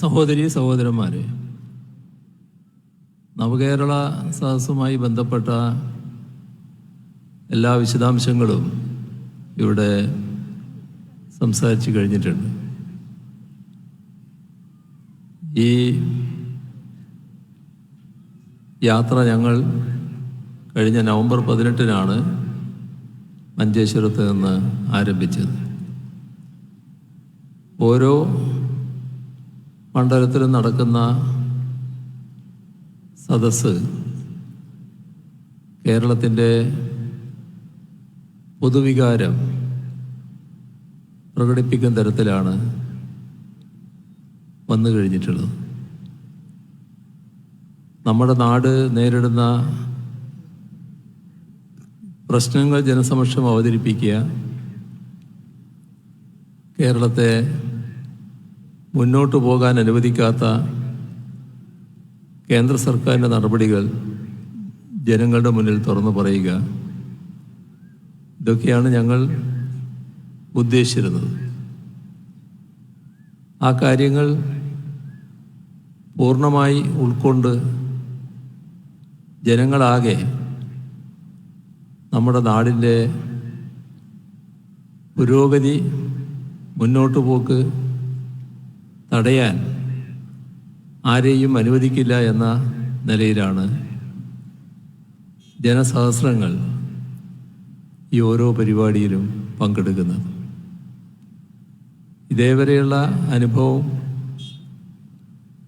സഹോദരി സഹോദരന്മാരെ നവകേരള സദസ്സുമായി ബന്ധപ്പെട്ട എല്ലാ വിശദാംശങ്ങളും ഇവിടെ സംസാരിച്ചു കഴിഞ്ഞിട്ടുണ്ട്. ഈ യാത്ര ഞങ്ങൾ കഴിഞ്ഞ നവംബർ പതിനെട്ടിനാണ് മഞ്ചേശ്വരത്ത് നിന്ന് ആരംഭിച്ചത്. ഓരോ മണ്ഡലത്തിലും നടക്കുന്ന സദസ്സ് കേരളത്തിന്റെ പൊതുവികാരം പ്രകടിപ്പിക്കുന്ന തരത്തിലാണ് വന്നു കഴിഞ്ഞിട്ടുള്ളത്. നമ്മുടെ നാട് നേരിടുന്ന പ്രശ്നങ്ങൾ ജനസമക്ഷം അവതരിപ്പിക്കുക കേരളത്തെ മുന്നോട്ട് പോകാൻ അനുവദിക്കാത്ത കേന്ദ്ര സർക്കാരിന്റെ നടപടികൾ ജനങ്ങളുടെ മുന്നിൽ തുറന്നു പറയുക. ഇതൊക്കെയാണ് ഞങ്ങൾ ഉദ്ദേശിച്ചിരുന്നത്. ആ കാര്യങ്ങൾ പൂർണമായി ഉൾക്കൊണ്ട് ജനങ്ങളാകെ നമ്മുടെ നാടിന്റെ പുരോഗതി മുന്നോട്ട് പോക്ക് തടയാൻ ആരെയും അനുവദിക്കില്ല എന്ന നിലയിലാണ് ജനസഹസ്രങ്ങൾ ഈ ഓരോ പരിപാടിയിലും പങ്കെടുക്കുന്നത്. ഇതേവരെയുള്ള അനുഭവം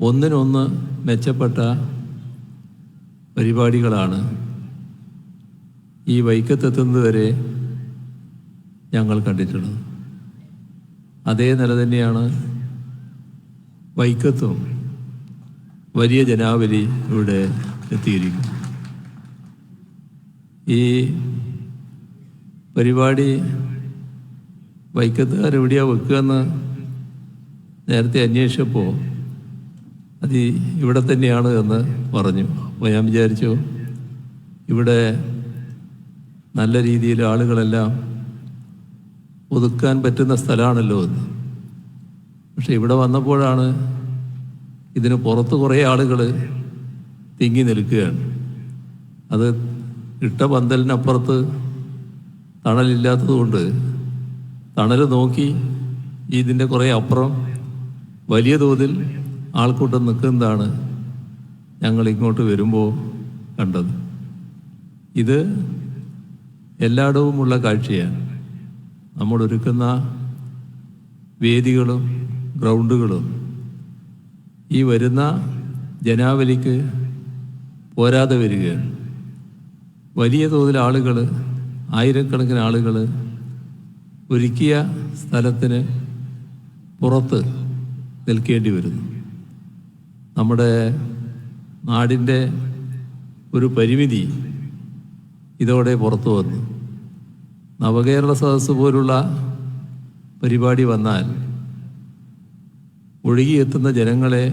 ഒന്നിനൊന്ന് മെച്ചപ്പെട്ട പരിപാടികളാണ് ഈ വൈക്കത്തെത്തുന്നതുവരെ ഞങ്ങൾ കണ്ടിട്ടുള്ളത്. അതേ നില തന്നെയാണ് വൈക്കത്തും വലിയ ജനാവലി ഇവിടെ എത്തിയിരിക്കും ഈ പരിപാടി വൈക്കത്തുകാർ എവിടെയാ വെക്കുകയെന്ന് നേരത്തെ അന്വേഷിച്ചപ്പോൾ അത് ഇവിടെ തന്നെയാണ് എന്ന് പറഞ്ഞു. അപ്പോൾ ഞാൻ വിചാരിച്ചു ഇവിടെ നല്ല രീതിയിൽ ആളുകളെല്ലാം ഒതുക്കാൻ പറ്റുന്ന സ്ഥലമാണല്ലോ എന്ന്. പക്ഷെ ഇവിടെ വന്നപ്പോഴാണ് ഇതിന് പുറത്ത് കുറേ ആളുകൾ തിങ്ങി നിൽക്കുകയാണ്. അത് ഇട്ട പന്തലിനപ്പുറത്ത് തണലില്ലാത്തതുകൊണ്ട് തണൽ നോക്കി ഇതിന്റെ കുറേ അപ്പുറം വലിയ തോതിൽ ആൾക്കൂട്ടം നിൽക്കുന്നതാണ് ഞങ്ങൾ ഇങ്ങോട്ട് വരുമ്പോൾ കണ്ടത്. ഇത് എല്ലായിടവുമുള്ള കാഴ്ചയാണ്. നമ്മൾ ഒരുക്കുന്ന വേദികളും ഗ്രൗണ്ടുകളും ഈ വരുന്ന ജനാവലിക്ക് പോരാതെ വരികയാണ്. വലിയ തോതിൽ ആളുകൾ ആയിരക്കണക്കിന് ആളുകൾ ഒരുക്കിയ സ്ഥലത്തിന് പുറത്ത് നിൽക്കേണ്ടി വരുന്നു. നമ്മുടെ നാടിന്റെ ഒരു പരിമിതി ഇതോടെ പുറത്തു വന്നു. നവകേരള സദസ്സ് പോലുള്ള പരിപാടി വന്നാൽ ഒഴുകിയെത്തുന്ന ജനങ്ങളെ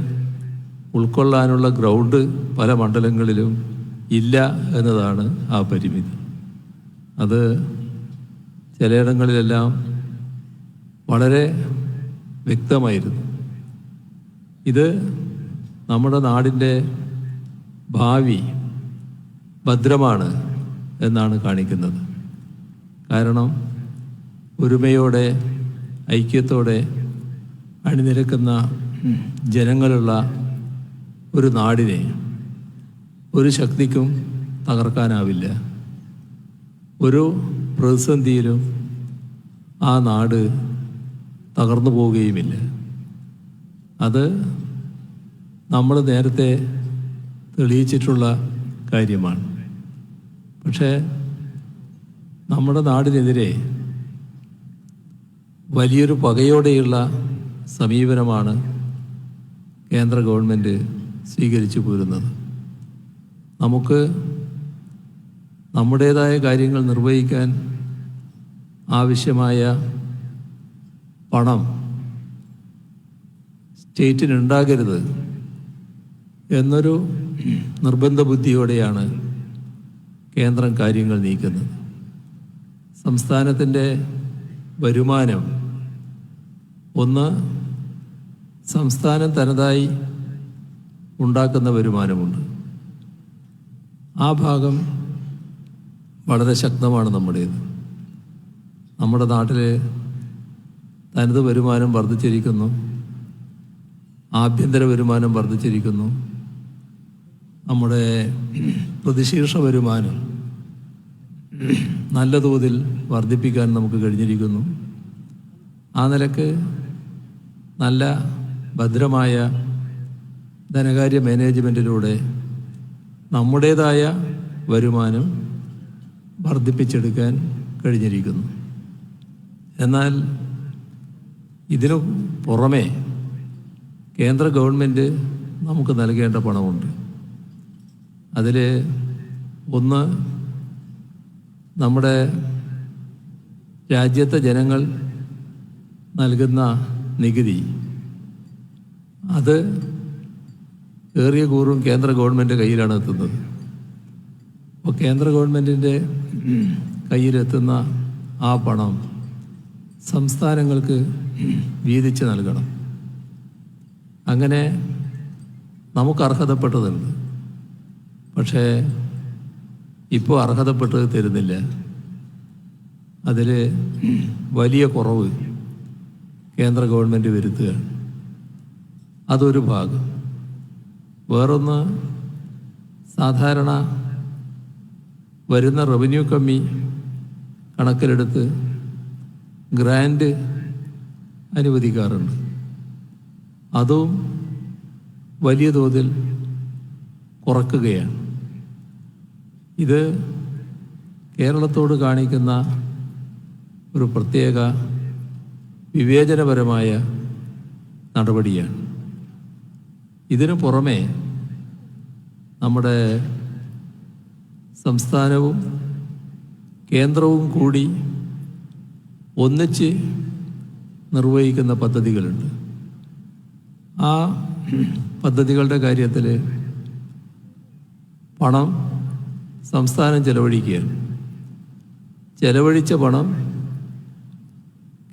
ഉൾക്കൊള്ളാനുള്ള ഗ്രൗണ്ട് പല മണ്ഡലങ്ങളിലും ഇല്ല എന്നതാണ് ആ പരിമിതി. അത് ചിലയിടങ്ങളിലെല്ലാം വളരെ വ്യക്തമായിരുന്നു. ഇത് നമ്മുടെ നാടിന്റെ ഭാവി ഭദ്രമാണ് എന്നാണ് കാണിക്കുന്നത്. കാരണം ഒരുമയോടെ ഐക്യത്തോടെ അണിനിരക്കുന്ന ജനങ്ങളുള്ള ഒരു നാടിനെ ഒരു ശക്തിക്കും തകർക്കാനാവില്ല. ഒരു പ്രതിസന്ധിയിലും ആ നാട് തകർന്നു പോവുകയുമില്ല. അത് നമ്മൾ നേരത്തെ തെളിയിച്ചിട്ടുള്ള കാര്യമാണ്. പക്ഷേ നമ്മുടെ നാടിനെതിരെ വലിയൊരു പകയോടെയുള്ള സമീപനമാണ് കേന്ദ്ര ഗവൺമെന്റ് സ്വീകരിച്ചു പോരുന്നത്. നമുക്ക് നമ്മുടേതായ കാര്യങ്ങൾ നിർവഹിക്കാൻ ആവശ്യമായ പണം സ്റ്റേറ്റിനുണ്ടാകരുത് എന്നൊരു നിർബന്ധ ബുദ്ധിയോടെയാണ് കേന്ദ്രം കാര്യങ്ങൾ നീക്കുന്നത്. സംസ്ഥാനത്തിന്റെ വരുമാനം ഒന്ന് സംസ്ഥാനം തനതായി ഉണ്ടാക്കുന്ന വരുമാനമുണ്ട്. ആ ഭാഗം വളരെ ശക്തമാണ് നമ്മുടേത്. നമ്മുടെ നാട്ടിൽ തനത് വരുമാനം വർദ്ധിച്ചിരിക്കുന്നു. ആഭ്യന്തര വരുമാനം വർദ്ധിച്ചിരിക്കുന്നു. നമ്മുടെ പ്രതിശീർഷ വരുമാനം നല്ല തോതിൽ വർദ്ധിപ്പിക്കാൻ നമുക്ക് കഴിഞ്ഞിരിക്കുന്നു. ആ നിലയ്ക്ക് നല്ല ഭദ്രമായ ധനകാര്യ മാനേജ്മെന്റിലൂടെ നമ്മുടേതായ വരുമാനം വർദ്ധിപ്പിച്ചെടുക്കാൻ കഴിഞ്ഞിരിക്കുന്നു. എന്നാൽ ഇതിനു പുറമെ കേന്ദ്ര ഗവൺമെന്റ് നമുക്ക് നൽകേണ്ട പണമുണ്ട്. അതിൽ ഒന്ന് നമ്മുടെ രാജ്യത്തെ ജനങ്ങൾ നൽകുന്ന നികുതി. അത് ഏറിയ കൂറും കേന്ദ്ര ഗവൺമെന്റ് കയ്യിലാണ് എത്തുന്നത്. അപ്പോൾ കേന്ദ്ര ഗവൺമെന്റിന്റെ കയ്യിലെത്തുന്ന ആ പണം സംസ്ഥാനങ്ങൾക്ക് വീതിച്ച് നൽകണം. അങ്ങനെ നമുക്ക് അർഹതപ്പെട്ടതുണ്ട്. പക്ഷേ ഇപ്പോൾ അർഹതപ്പെട്ടത് തരുന്നില്ല. അതിൽ വലിയ കുറവ് കേന്ദ്ര ഗവൺമെന്റ് വരുത്തുകയാണ്. അതൊരു ഭാഗം. വേറൊന്ന് സാധാരണ വരുന്ന റവന്യൂ കമ്മി കണക്കിലെടുത്ത് ഗ്രാൻഡ് അനുവദിക്കാറുണ്ട്. അതും വലിയ തോതിൽ കുറക്കുകയാണ്. ഇത് കേരളത്തോട് കാണിക്കുന്ന ഒരു പ്രത്യേക വിവേചനപരമായ നടപടിയാണ്. ഇതിനു പുറമെ നമ്മുടെ സംസ്ഥാനവും കേന്ദ്രവും കൂടി ഒന്നിച്ച് നിർവഹിക്കുന്ന പദ്ധതികളുണ്ട്. ആ പദ്ധതികളുടെ കാര്യത്തിൽ പണം സംസ്ഥാനം ചെലവഴിക്കുകയാണ്. ചെലവഴിച്ച പണം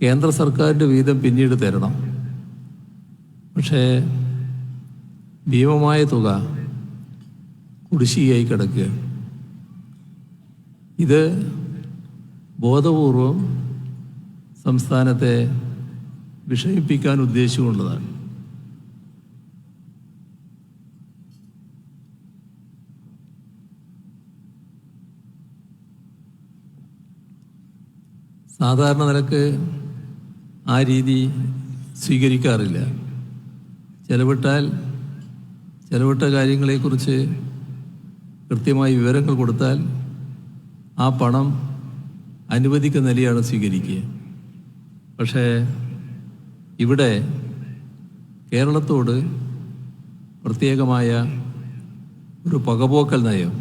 കേന്ദ്ര സർക്കാരിന്റെ വീതം പിന്നീട് തരണം. പക്ഷേ ഭീമമായ തുക കുടിശ്ശികയായി കിടക്കുക. ഇത് ബോധപൂർവം സംസ്ഥാനത്തെ വിഷമിപ്പിക്കാൻ ഉദ്ദേശിച്ചുകൊണ്ടതാണ്. സാധാരണ നിലയ്ക്ക് ആ രീതി സ്വീകരിക്കാറില്ല. ചെലവിട്ടാൽ ചെലവിട്ട കാര്യങ്ങളെക്കുറിച്ച് കൃത്യമായി വിവരങ്ങൾ കൊടുത്താൽ ആ പണം അനുവദിക്കുന്ന നിലയാണ് സ്വീകരിക്കുക. പക്ഷേ ഇവിടെ കേരളത്തോട് പ്രത്യേകമായ ഒരു പകപോക്കൽ നയം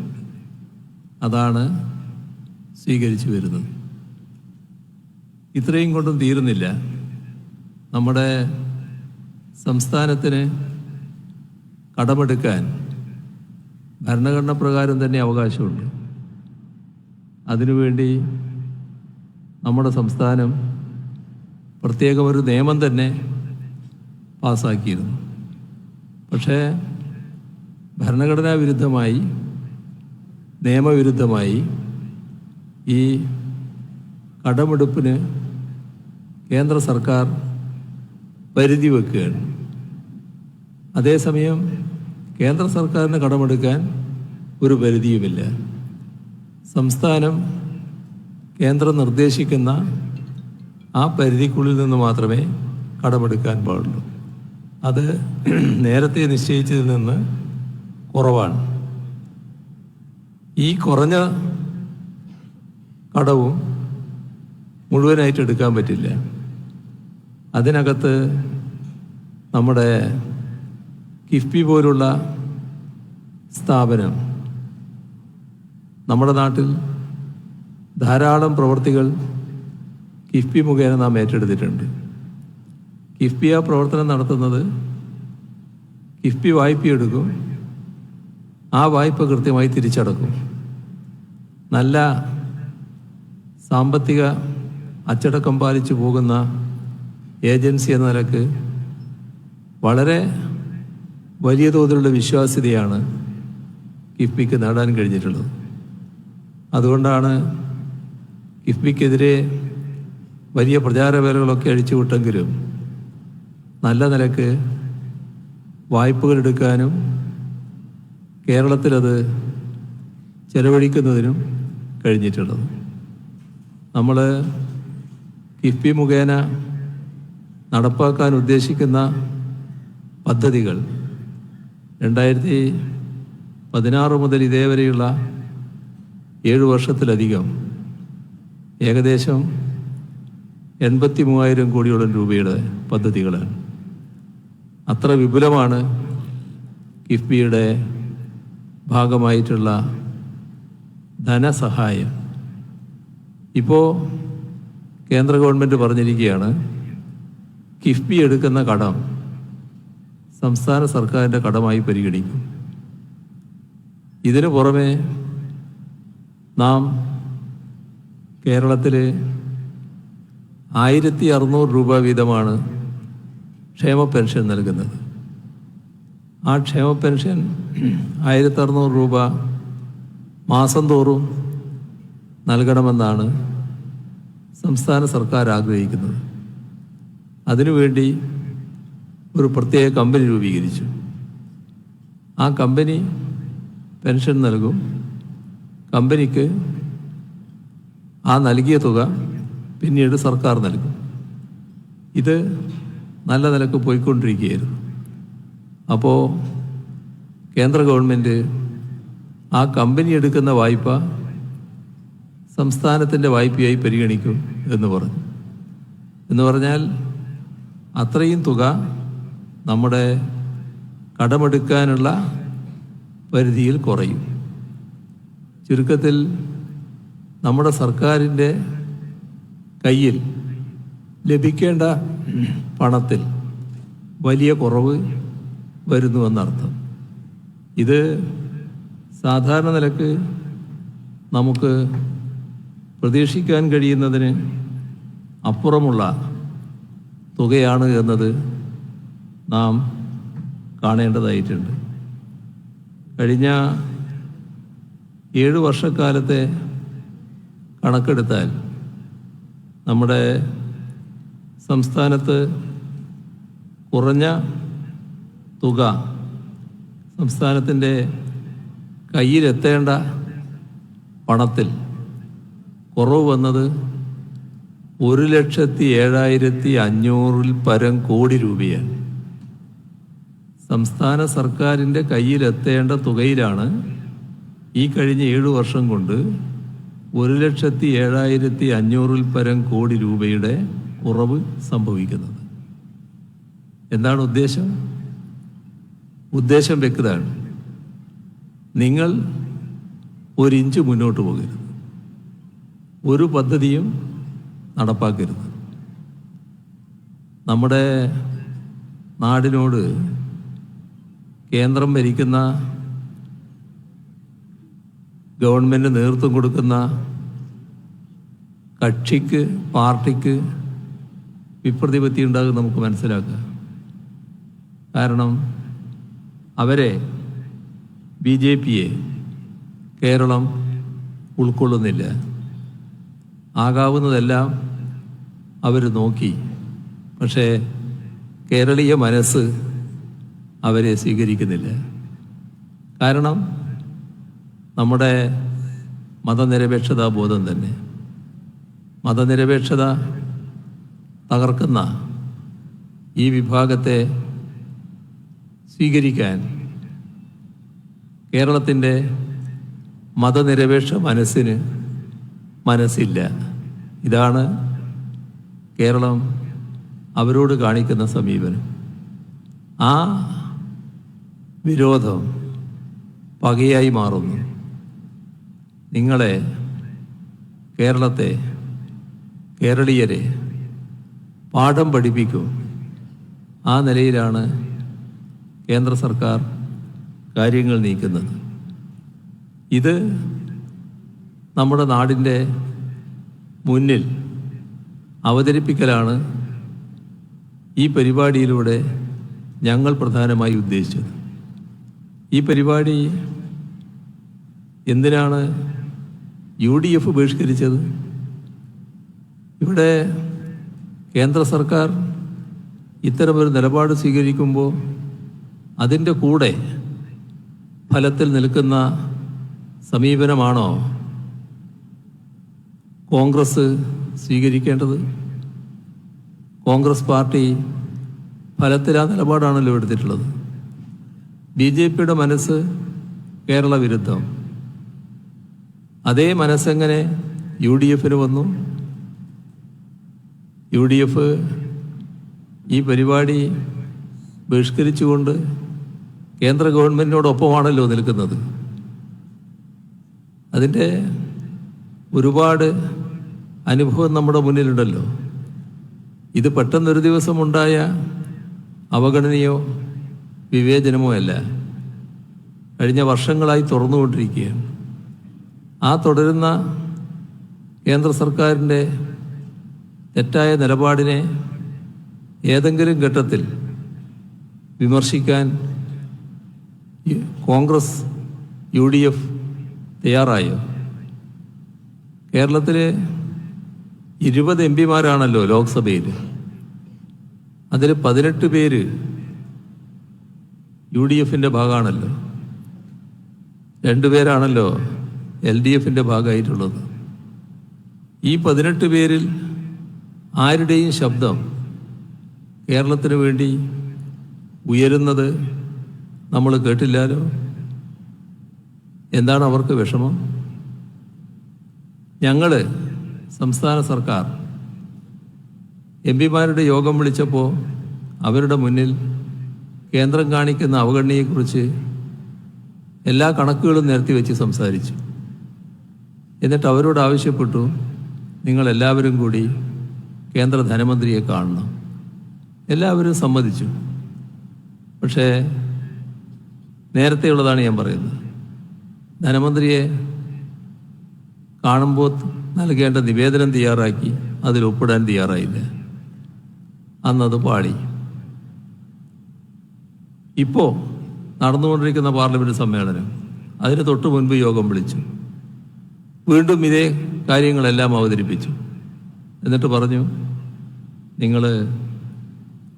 അതാണ് സ്വീകരിച്ചു വരുന്നത്. ഇത്രയും കൊണ്ടും തീരുന്നില്ല. നമ്മുടെ സംസ്ഥാനത്തിന് കടമെടുക്കാൻ ഭരണഘടന പ്രകാരം തന്നെ അവകാശമുണ്ട്. അതിനുവേണ്ടി നമ്മുടെ സംസ്ഥാനം പ്രത്യേകം ഒരു നിയമം തന്നെ പാസാക്കിയിരുന്നു. പക്ഷേ ഭരണഘടനാ വിരുദ്ധമായി നിയമവിരുദ്ധമായി ഈ കടമെടുപ്പിന് കേന്ദ്ര സർക്കാർ പരിധി വെക്കുകയാണ്. അതേസമയം കേന്ദ്ര സർക്കാരിന് കടമെടുക്കാൻ ഒരു പരിധിയുമില്ല. സംസ്ഥാനം കേന്ദ്രം നിർദ്ദേശിക്കുന്ന ആ പരിധിക്കുള്ളിൽ നിന്ന് മാത്രമേ കടമെടുക്കാൻ പാടുള്ളൂ. അത് നേരത്തെ നിശ്ചയിച്ചതിൽ നിന്ന് കുറവാണ്. ഈ കുറഞ്ഞ കടവും മുഴുവനായിട്ട് എടുക്കാൻ പറ്റില്ല. അതിനകത്ത് നമ്മുടെ കിഫ്ബി പോലുള്ള സ്ഥാപനം നമ്മുടെ നാട്ടിൽ ധാരാളം പ്രവൃത്തികൾ കിഫ്ബി മുഖേന നാം ഏറ്റെടുത്തിട്ടുണ്ട്. കിഫ്ബി ആ പ്രവർത്തനം നടത്തുന്നത് കിഫ്ബി വായ്പ എടുക്കും ആ വായ്പ കൃത്യമായി തിരിച്ചടക്കും. നല്ല സാമ്പത്തിക അച്ചടക്കം പാലിച്ചു പോകുന്ന ഏജൻസി എന്ന നിലയ്ക്ക് വളരെ വലിയ തോതിലുള്ള വിശ്വാസ്യതയാണ് കിഫ്ബിക്ക് നേടാൻ കഴിഞ്ഞിട്ടുള്ളത്. അതുകൊണ്ടാണ് കിഫ്ബിക്കെതിരെ വലിയ പ്രചാരവേലകളൊക്കെ അഴിച്ചുവിട്ടെങ്കിലും നല്ല നിലയ്ക്ക് വായ്പകൾ എടുക്കാനും കേരളത്തിലത് ചെലവഴിക്കുന്നതിനും കഴിഞ്ഞിട്ടുള്ളത്. നമ്മൾ കിഫ്ബി മുഖേന നടപ്പാക്കാൻ ഉദ്ദേശിക്കുന്ന പദ്ധതികൾ രണ്ടായിരത്തി പതിനാറ് മുതൽ ഇതേവരെയുള്ള ഏഴ് വർഷത്തിലധികം ഏകദേശം എൺപത്തി മൂവായിരം കോടിയോളം രൂപയുടെ പദ്ധതികളാണ് അത്ര വിപുലമാണ് കിഫ്ബിയുടെ ഭാഗമായിട്ടുള്ള ധനസഹായം. ഇപ്പോൾ കേന്ദ്ര ഗവൺമെന്റ് പറഞ്ഞിരിക്കുകയാണ് കിഫ്ബി എടുക്കുന്ന കടം സംസ്ഥാന സർക്കാരിന്റെ കടമായി പരിഗണിക്കും. ഇതിനു പുറമെ നാം കേരളത്തിൽ ആയിരത്തി അറുന്നൂറ് രൂപ വീതമാണ് ക്ഷേമ പെൻഷൻ നൽകുന്നത്. ആ ക്ഷേമ പെൻഷൻ ആയിരത്തി അറുന്നൂറ് രൂപ മാസം തോറും നൽകണമെന്നാണ് സംസ്ഥാന സർക്കാർ ആഗ്രഹിക്കുന്നത്. അതിനുവേണ്ടി ഒരു പ്രത്യേക കമ്പനി രൂപീകരിച്ചു. ആ കമ്പനി പെൻഷൻ നൽകും. കമ്പനിക്ക് ആ നൽകിയ തുക പിന്നീട് സർക്കാർ നൽകും. ഇത് നല്ല നിലയ്ക്ക് പോയിക്കൊണ്ടിരിക്കുകയായിരുന്നു. അപ്പോൾ കേന്ദ്ര ഗവൺമെന്റ് ആ കമ്പനി എടുക്കുന്ന വായ്പ സംസ്ഥാനത്തിന്റെ വായ്പയായി പരിഗണിക്കും എന്ന് പറഞ്ഞു. എന്ന് പറഞ്ഞാൽ അത്രയും തുക നമ്മുടെ കടമെടുക്കാനുള്ള പരിധിയിൽ കുറയും. ചുരുക്കത്തിൽ നമ്മുടെ സർക്കാരിന്റെ കയ്യിൽ ലഭിക്കേണ്ട പണത്തിൽ വലിയ കുറവ് വരുന്നുവെന്നർത്ഥം. ഇത് സാധാരണ നിലയ്ക്ക് നമുക്ക് പ്രതീക്ഷിക്കാൻ കഴിയുന്നതിന് അപ്പുറമുള്ള തുകയാണ് എന്നത് നാം കാണേണ്ടതായിട്ടുണ്ട്. കഴിഞ്ഞ ഏഴ് വർഷക്കാലത്തെ കണക്കെടുത്താൽ നമ്മുടെ സംസ്ഥാനത്ത് കുറഞ്ഞ തുക സംസ്ഥാനത്തിന്റെ കയ്യിലെത്തേണ്ട പണത്തിൽ കുറവ് വന്നത് ഒരു ലക്ഷത്തി ഏഴായിരത്തി അഞ്ഞൂറിൽ പരം കോടി രൂപയാണ്. സംസ്ഥാന സർക്കാരിന്റെ കയ്യിലെത്തേണ്ട തുകയിലാണ് ഈ കഴിഞ്ഞ ഏഴു വർഷം കൊണ്ട് ഒരു ലക്ഷത്തി ഏഴായിരത്തി അഞ്ഞൂറിൽ പരം കോടി രൂപയുടെ കുറവ് സംഭവിക്കുന്നത്. എന്താണ് ഉദ്ദേശം? ഉദ്ദേശം വ്യക്തമാണ്. നിങ്ങൾ ഒരിഞ്ച് മുന്നോട്ട് പോകരുത്. ഒരു പദ്ധതിയും നടപ്പാക്കരുത്. നമ്മുടെ നാടിനോട് കേന്ദ്രം ഭരിക്കുന്ന ഗവൺമെന്റ് നേതൃത്വം കൊടുക്കുന്ന കക്ഷിക്ക് പാർട്ടിക്ക് വിപ്രതിപത്തി ഉണ്ടാകും നമുക്ക് മനസ്സിലാക്കുക കാരണം അവരെ ബി ജെ പിയെ കേരളം ഉൾക്കൊള്ളുന്നില്ല. ആകാവുന്നതെല്ലാം അവർ നോക്കി. പക്ഷേ കേരളീയ മനസ്സ് അവരെ സ്വീകരിക്കുന്നില്ല. കാരണം നമ്മുടെ മതനിരപേക്ഷതാ ബോധം തന്നെ. മതനിരപേക്ഷത തകർക്കുന്ന ഈ വിഭാഗത്തെ സ്വീകരിക്കാൻ കേരളത്തിന്റെ മതനിരപേക്ഷ മനസ്സിന് മനസ്സില്ല. ഇതാണ് കേരളം അവരോട് കാണിക്കുന്ന സമീപനം. ആ വിരോധം പകയായി മാറുന്നു. നിങ്ങളെ കേരളത്തെ കേരളീയരെ പാഠം പഠിപ്പിക്കും. ആ നിലയിലാണ് കേന്ദ്ര സർക്കാർ കാര്യങ്ങൾ നീക്കുന്നത്. ഇത് നമ്മുടെ നാടിന്റെ മുന്നിൽ അവതരിപ്പിക്കലാണ് ഈ പരിപാടിയിലൂടെ ഞങ്ങൾ പ്രധാനമായി ഉദ്ദേശിച്ചത്. ഈ പരിപാടി എന്തിനാണ് യു ഡി എഫ് ബഹിഷ്കരിച്ചത്? ഇവിടെ കേന്ദ്ര സർക്കാർ ഇത്തരമൊരു നിലപാട് സ്വീകരിക്കുമ്പോൾ അതിന്റെ കൂടെ ഫലത്തിൽ നിൽക്കുന്ന സമീപനമാണോ? കോൺഗ്രസ് സ്വീകരിക്കേണ്ടത്? കോൺഗ്രസ് പാർട്ടി ഫലത്തിലാ നിലപാടാണല്ലോ എടുത്തിട്ടുള്ളത്. ബി ജെ പിയുടെ മനസ്സ് കേരള വിരുദ്ധം. അതേ മനസ്സെങ്ങനെ യു ഡി എഫിന് വന്നു? യു ഡി എഫ് ഈ പരിപാടി ബഹിഷ്കരിച്ചുകൊണ്ട് കേന്ദ്ര ഗവൺമെന്റിനോടൊപ്പമാണല്ലോ നിൽക്കുന്നത്. അതിന്റെ ഒരുപാട് അനുഭവം നമ്മുടെ മുന്നിലുണ്ടല്ലോ. ഇത് പെട്ടെന്നൊരു ദിവസം ഉണ്ടായ അവഗണനയോ വിവേചനമോ അല്ല. കഴിഞ്ഞ വർഷങ്ങളായി തുറന്നുകൊണ്ടിരിക്കുകയാണ്. ആ തുടരുന്ന കേന്ദ്ര സർക്കാരിന്റെ തെറ്റായ നിലപാടിനെ ഏതെങ്കിലും ഘട്ടത്തിൽ വിമർശിക്കാൻ കോൺഗ്രസ് യു ഡി എഫ് തയ്യാറായോ? കേരളത്തിലെ ഇരുപത് എം പിമാരാണല്ലോ ലോക്സഭയിൽ അതിൽ പതിനെട്ട് പേര് യു ഡി എഫിന്റെ ഭാഗമാണല്ലോ. രണ്ടുപേരാണല്ലോ എൽ ഡി എഫിന്റെ ഭാഗമായിട്ടുള്ളത്. ഈ പതിനെട്ട് പേരിൽ ആരുടെയും ശബ്ദം കേരളത്തിന് വേണ്ടി ഉയരുന്നത് നമ്മൾ കേട്ടില്ലാലോ? എന്താണ് അവർക്ക് വിഷമം? ഞങ്ങൾ സംസ്ഥാന സർക്കാർ. എം പിമാരുടെ യോഗം വിളിച്ചപ്പോൾ അവരുടെ മുന്നിൽ കേന്ദ്രം കാണിക്കുന്ന അവഗണനയെക്കുറിച്ച് എല്ലാ കണക്കുകളും നിരത്തി വെച്ച് സംസാരിച്ചു. എന്നിട്ട് അവരോട് ആവശ്യപ്പെട്ടു നിങ്ങൾ എല്ലാവരും കൂടി കേന്ദ്ര ധനമന്ത്രിയെ കാണണം. എല്ലാവരും സമ്മതിച്ചു. പക്ഷേ നേരത്തെയുള്ളതാണ് ഞാൻ പറയുന്നത്. ധനമന്ത്രിയെ കാണുമ്പോൾ നൽകേണ്ട നിവേദനം തയ്യാറാക്കി അതിൽ ഒപ്പിടാൻ തയ്യാറായില്ല. അന്നത് പാളി. ഇപ്പോൾ നടന്നുകൊണ്ടിരിക്കുന്ന പാർലമെന്റ് സമ്മേളനം. അതിന് തൊട്ട് മുൻപ് യോഗം വിളിച്ചു. വീണ്ടും ഇതേ കാര്യങ്ങളെല്ലാം അവതരിപ്പിച്ചു. എന്നിട്ട് പറഞ്ഞു നിങ്ങൾ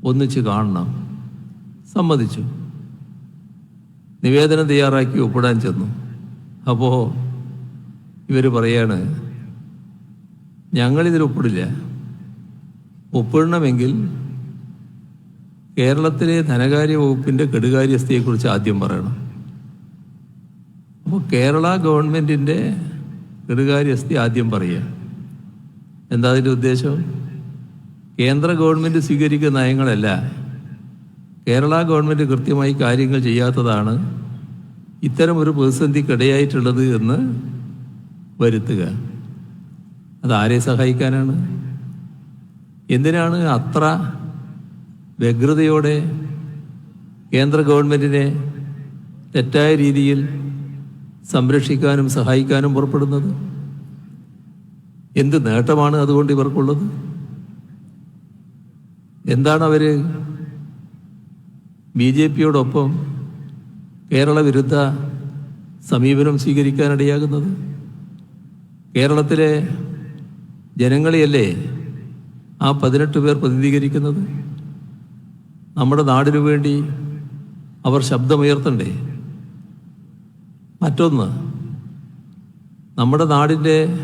ഒന്നിച്ച് കാണണം. സമ്മതിച്ചു. നിവേദനം തയ്യാറാക്കി ഒപ്പിടാൻ ചെന്നു. അപ്പോൾ ഇവർ പറയാണ് ഞങ്ങളിതിൽ ഒപ്പിടില്ല ഒപ്പിടണമെങ്കിൽ കേരളത്തിലെ ധനകാര്യ വകുപ്പിന്റെ കെടുകാര്യസ്ഥയെക്കുറിച്ച് ആദ്യം പറയണം. അപ്പോൾ കേരള ഗവൺമെന്റിന്റെ കെടുകാര്യസ്ഥ ആദ്യം പറയുക. എന്താ അതിന്റെ ഉദ്ദേശം? കേന്ദ്ര ഗവൺമെന്റ് സ്വീകരിക്കുന്ന നയങ്ങളല്ല. കേരള ഗവൺമെന്റ് കൃത്യമായി കാര്യങ്ങൾ ചെയ്യാത്തതാണ് ഇത്തരം ഒരു പ്രതിസന്ധിക്കിടയായിട്ടുള്ളത് എന്ന് വരുത്തുക. അതാരെ സഹായിക്കാനാണ്? എന്തിനാണ് അത്ര വ്യഗ്രതയോടെ കേന്ദ്ര ഗവൺമെന്റിനെ തെറ്റായ രീതിയിൽ സംരക്ഷിക്കാനും സഹായിക്കാനും പുറപ്പെടുന്നത്? എന്ത് നേട്ടമാണ് അതുകൊണ്ട് ഇവർക്കുള്ളത്? എന്താണ് അവർ ബി ജെ പിയോടൊപ്പം കേരള വിരുദ്ധ സമീപനം സ്വീകരിക്കാനിടയാകുന്നത്? കേരളത്തിലെ ജനങ്ങളെയല്ലേ ആ പതിനെട്ട് പേർ പ്രതിനിധീകരിക്കുന്നത്? നമ്മുടെ നാടിനു വേണ്ടി അവർ ശബ്ദമുയർത്തണ്ടേ? മറ്റൊന്ന് നമ്മുടെ നാടിന്റെ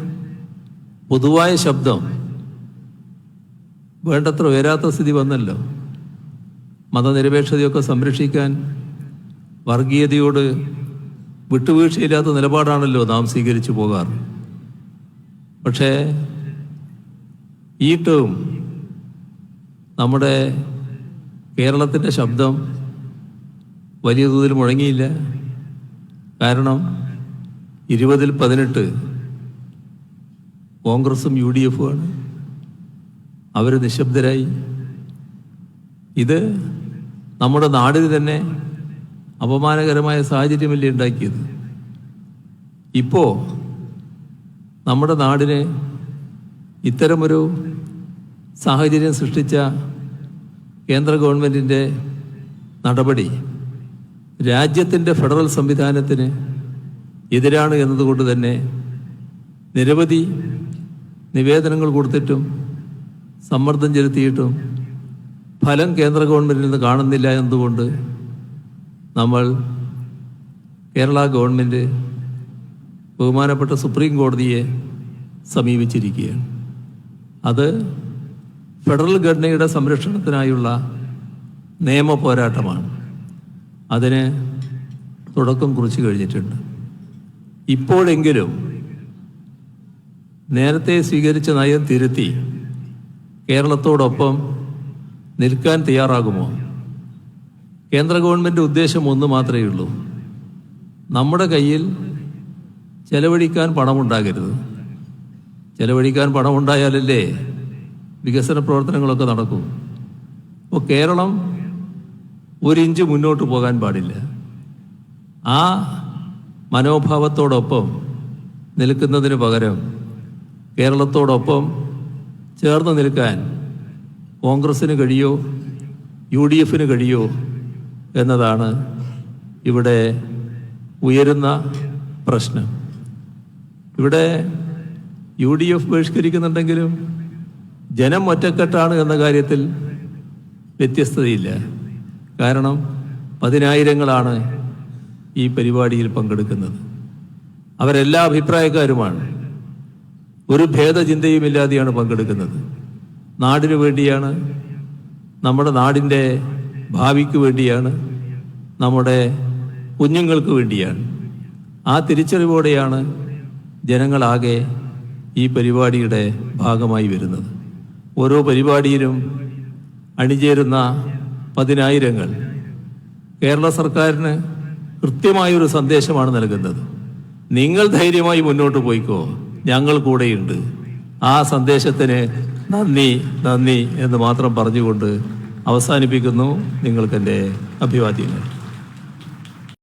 പൊതുവായ ശബ്ദം വേണ്ടത്ര ഉയരാത്ത സ്ഥിതി വന്നല്ലോ. മതനിരപേക്ഷതയൊക്കെ സംരക്ഷിക്കാൻ വർഗീയതയോട് വിട്ടുവീഴ്ചയില്ലാത്ത നിലപാടാണല്ലോ നാം സ്വീകരിച്ചു പോകാറ്. പക്ഷേ ഈ ടേം നമ്മുടെ കേരളത്തിന്റെ ശബ്ദം വലിയ തോതിൽ മുഴങ്ങിയില്ല. കാരണം ഇരുപതിൽ പതിനെട്ട് കോൺഗ്രസും യു ഡി എഫുമാണ് അവർ നിശബ്ദരായി. ഇത് നമ്മുടെ നാടിന് തന്നെ അപമാനകരമായ സാഹചര്യമല്ലേ ഉണ്ടാക്കിയത്? ഇപ്പോൾ നമ്മുടെ നാടിന് ഇത്തരമൊരു സാഹചര്യം സൃഷ്ടിച്ച കേന്ദ്ര ഗവൺമെന്റിന്റെ നടപടി രാജ്യത്തിന്റെ ഫെഡറൽ സംവിധാനത്തിന് എതിരാണ് എന്നതുകൊണ്ട് തന്നെ നിരവധി നിവേദനങ്ങൾ കൊടുത്തിട്ടും സമ്മർദ്ദം ചെലുത്തിയിട്ടും ഫലം കേന്ദ്ര ഗവൺമെന്റിൽ നിന്ന് കാണുന്നില്ല എന്നതുകൊണ്ട് നമ്മൾ കേരള ഗവൺമെന്റ് ബഹുമാനപ്പെട്ട സുപ്രീം കോടതിയെ സമീപിച്ചിരിക്കുകയാണ്. അത് ഫെഡറൽ ഘടനയുടെ സംരക്ഷണത്തിനായുള്ള നിയമ പോരാട്ടമാണ്. അതിന് തുടക്കം കുറിച്ച് കഴിഞ്ഞിട്ടുണ്ട്. ഇപ്പോഴെങ്കിലും നേരത്തെ സ്വീകരിച്ച നയം തിരുത്തി കേരളത്തോടൊപ്പം നിൽക്കാൻ തയ്യാറാകുമോ? കേന്ദ്ര ഗവൺമെന്റ് ഉദ്ദേശം ഒന്ന് മാത്രമേ ഉള്ളൂ. നമ്മുടെ കയ്യിൽ ചെലവഴിക്കാൻ പണമുണ്ടാകരുത്. ചെലവഴിക്കാൻ പണമുണ്ടായാലല്ലേ വികസന പ്രവർത്തനങ്ങളൊക്കെ നടക്കൂ. അപ്പോൾ കേരളം ഒരിഞ്ച് മുന്നോട്ട് പോകാൻ പാടില്ല. ആ മനോഭാവത്തോടൊപ്പം നിൽക്കുന്നതിന് പകരം കേരളത്തോടൊപ്പം ചേർന്ന് നിൽക്കാൻ കോൺഗ്രസ്സിന് കഴിയോ യു ഡി എഫിന് കഴിയോ എന്നതാണ് ഇവിടെ ഉയരുന്ന പ്രശ്നം. ഇവിടെ യു ഡി എഫ് ബഹിഷ്കരിക്കുന്നുണ്ടെങ്കിലും ജനം ഒറ്റക്കെട്ടാണ് എന്ന കാര്യത്തിൽ വ്യത്യസ്തതയില്ല. കാരണം പതിനായിരങ്ങളാണ് ഈ പരിപാടിയിൽ പങ്കെടുക്കുന്നത്. അവരെല്ലാ അഭിപ്രായക്കാരുമാണ്. ഒരു ഭേദചിന്തയുമില്ലാതെയാണ് പങ്കെടുക്കുന്നത്. നാടിനു വേണ്ടിയാണ് നമ്മുടെ നാടിന്റെ ഭാവിക്ക് വേണ്ടിയാണ് നമ്മുടെ കുഞ്ഞുങ്ങൾക്ക് വേണ്ടിയാണ്. ആ തിരിച്ചറിവോടെയാണ് ജനങ്ങളാകെ ഈ പരിപാടിയുടെ ഭാഗമായി വരുന്നത്. ഓരോ പരിപാടിയിലും അണിചേരുന്ന പതിനായിരങ്ങൾ കേരള സർക്കാരിന് കൃത്യമായൊരു സന്ദേശമാണ് നൽകുന്നത്. നിങ്ങൾ ധൈര്യമായി മുന്നോട്ട് പോയിക്കോ. ഞങ്ങൾ കൂടെയുണ്ട്. ആ സന്ദേശത്തിന് നന്ദി നന്ദി എന്ന് മാത്രം പറഞ്ഞുകൊണ്ട് അവസാനിപ്പിക്കുന്നു നിങ്ങൾക്കെന്റെ അഭിവാദ്യങ്ങൾ.